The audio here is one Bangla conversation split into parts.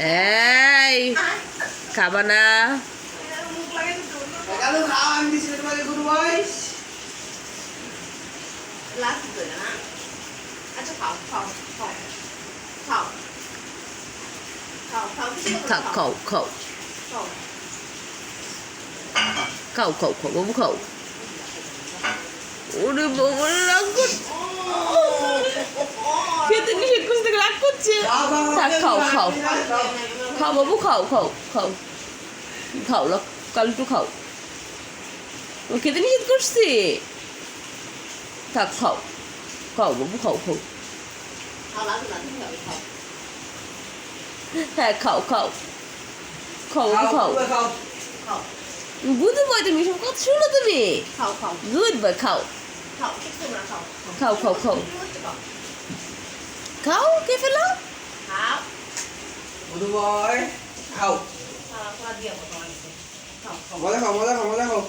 এই খাবা না। খাও খাও খাও। খাও খাও খাও বাবু খাও। ওরে বাবা রাগ করছে খেতে নিষেধ করছে থাক খাও খাও। খাও বাবু খাও খাও খাও। খাও কালটু খাও। ও খেতে নিষেধ করছে? থাক খাও। খাও বাবু খাও খাও। হ্যাঁ খাও খাও। খাও খাও। বুঝতে পাই তুমি সব কথা শুনো তুমি? খাও। খাও খাও খাও। খাও খাও খাও খাও কে ফেলো। খাও। গুড বয় খাও। খাও খাও দিয়ে বলো খাও খাও মজা খাও মজা খাও মজা খাও।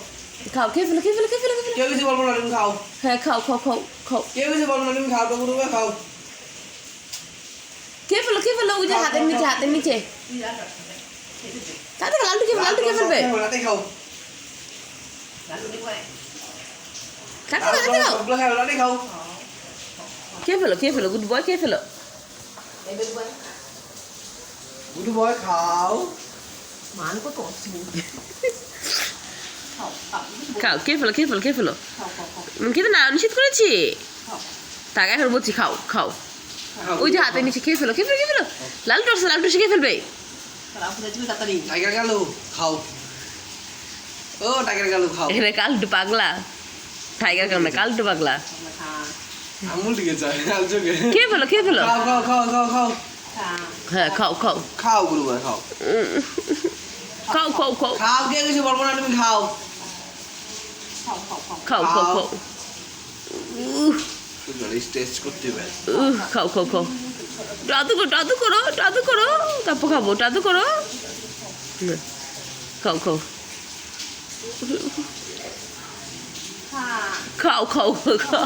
খাও কে ফেলো কে ফেলো কে ফেলো কেউ কিছু বলব না তুমি খাও। হ্যাঁ খাও খাও খাও খাও। কেউ কিছু বলব না তুমি খাও তো বয় খাও। কে ফেলো কে ফেলো ওই যে হাতের নিচে হাতের নিচে। তাতে লালটু কে লালটু কে ফেলবে খাও লালু দি করে কাটে দাও কাটে দাও সবগুলো খাও খাও। কে ফেলো কে ফেলো গুড বয় কে ফেলো গুড বয় খাও মান কত খাও খাও ফেলো কে ফেলো কে ফেলো কিন্তু না নিষেধ করেছি। খাও তাকে এখন বলছি খাও খাও। ওই যে হাতের নিচে খেয়ে ফেলো খেয়ে ফেলো খেয়ে ফেলো লালটু আসছে লালটু এসে খেয়ে ফেলবে টাইগার গেল খাও। ও টাইগার গেল খাও। এখানে কালটু পাগলা। টাইগার কাল না কালটু পাগলা। আঙুল যায় আল চোখে। খেয়ে ফেলো খেয়ে ফেলো। খাও খাও খাও খাও খাও। হ্যাঁ খাও খাও। খাও গুরু ভাই খাও। খাও খাও খাও। খাও কে কিছু বলব না তুমি খাও। খাও খাও খাও। খাও খাও খাও। করতে হবে। খাও খাও খাও। টাদু করো টাদু করো টাদু করো। তারপর খাব টাদু করো। খাও খাও। খাও খাও খাও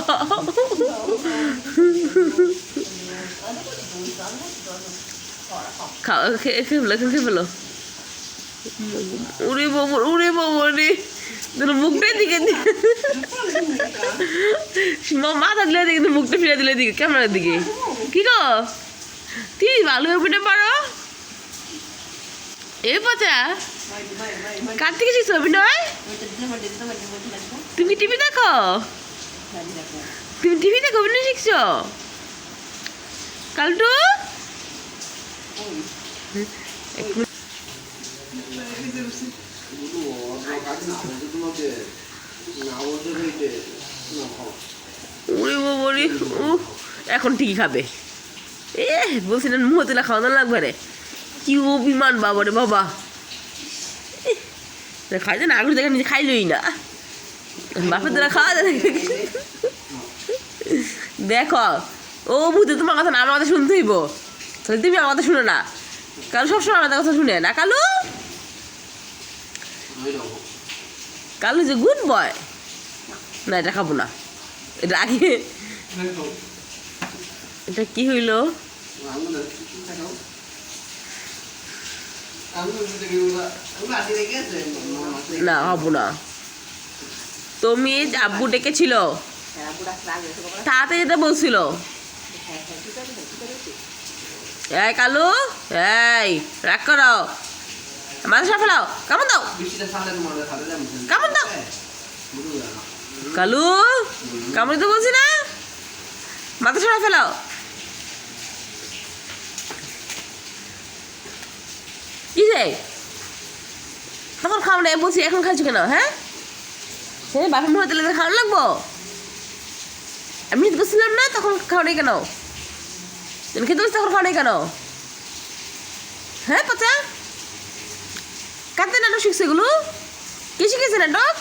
খাও খেয়ে ফেলো খেয়ে ফেলো উড়ে বাবর উড়ে বাবর রে তোর মুখটা দিকে মাথা দিলে দিকে মুখটা ফিরে দিলে দিকে ক্যামেরার দিকে কি গো তুই ভালো অভিনয় পারো এ থেকে শিখছো অভিনয় তুমি টিভি দেখো? তুমি কালটু? বাবা এখন ঠিকই খাবে। এ বলছি না মুহ তুলা খাওয়ানো লাগবে রে। কি অভিমান বাবা। রে বাবা খাইতে না আগুন দেখে নিজে খাইলই না। বাপের দ্বারা খাওয়া যায় দেখো ও ভূতে তোমার কথা না আমার কথা শুনতে হইব। তাহলে তুমি আমার কথা শুনো না। কালু সবসময় আমাদের কথা শুনে না কালু? কালু যে গুড বয়। না এটা খাব না। এটা আগে। এটা কি হইল? না, হব না। তুমি আব্বু ডেকেছিল? তাড়াতাড়ি যেতে বলছিল? এই কালু, এই, রাগ করো। মাথা সাফ ফেলাও কেমন দাও। কেমন দাও। কালু কেমন তো বলছি না? মাথা সরা ফেলাও। কি যে তখন খাও না বলছি এখন খাচ্ছি কেন হ্যাঁ? হ্যাঁ বাপের মনে তেলে খাওয়ানো লাগবো? আমি নিতে বলছিলাম না তখন খাওয়ানি কেন? তুমি খেতে বলছি তখন খাওয়ানি কেন? হ্যাঁ পচা? কাঁদতে নাটক শিখছে এগুলো? কে শিখেছে নাটক?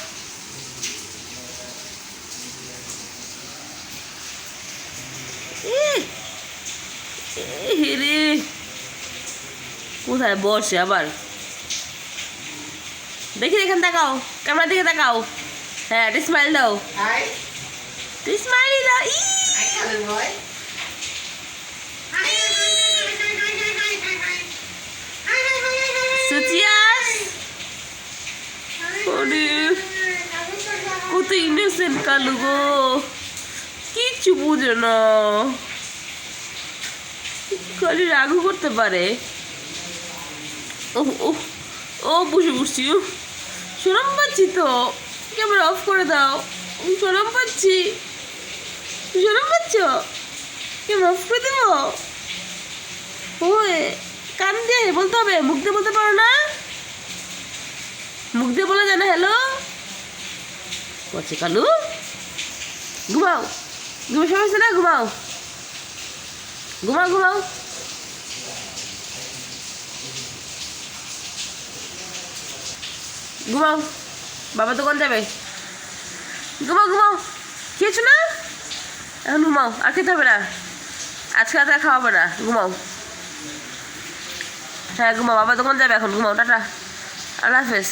এহ, এহ রে। কোথায় বসে আবার দেখি এখানে তাকাও ক্যামেরার দিকে তাকাও হ্যাঁ একটা স্মাইল দাও তুই স্মাইলই দাও কত ইনোসেন্ট কালু গো কিছু বুঝো না খালি রাগু করতে পারে ও ও ও, বসে বসছি সরম পাচ্ছি তো। ক্যামেরা অফ করে দাও। সরম পাচ্ছি। সরম পাচ্ছ? ক্যামেরা অফ করে দেবো। ওই কান দিয়ে বলতে হবে, মুখ দিয়ে বলতে পারো না? মুখ দিয়ে বলা যায় না, হ্যালো? করছে কালু, ঘুমাও। ঘুমো হচ্ছে না ঘুমাও। ঘুমাও ঘুমাও। ঘুমাও বাবা দোকান যাবে। ঘুমাও ঘুমাও খেয়েছো না? এখন ঘুমাও, আর খেতে হবে না। আজকে রাতে খাওয়াবে না, ঘুমাও। হ্যাঁ ঘুমাও, বাবা দোকান যাবে এখন, ঘুমাও, টাটা। আল্লাহ হাফেজ।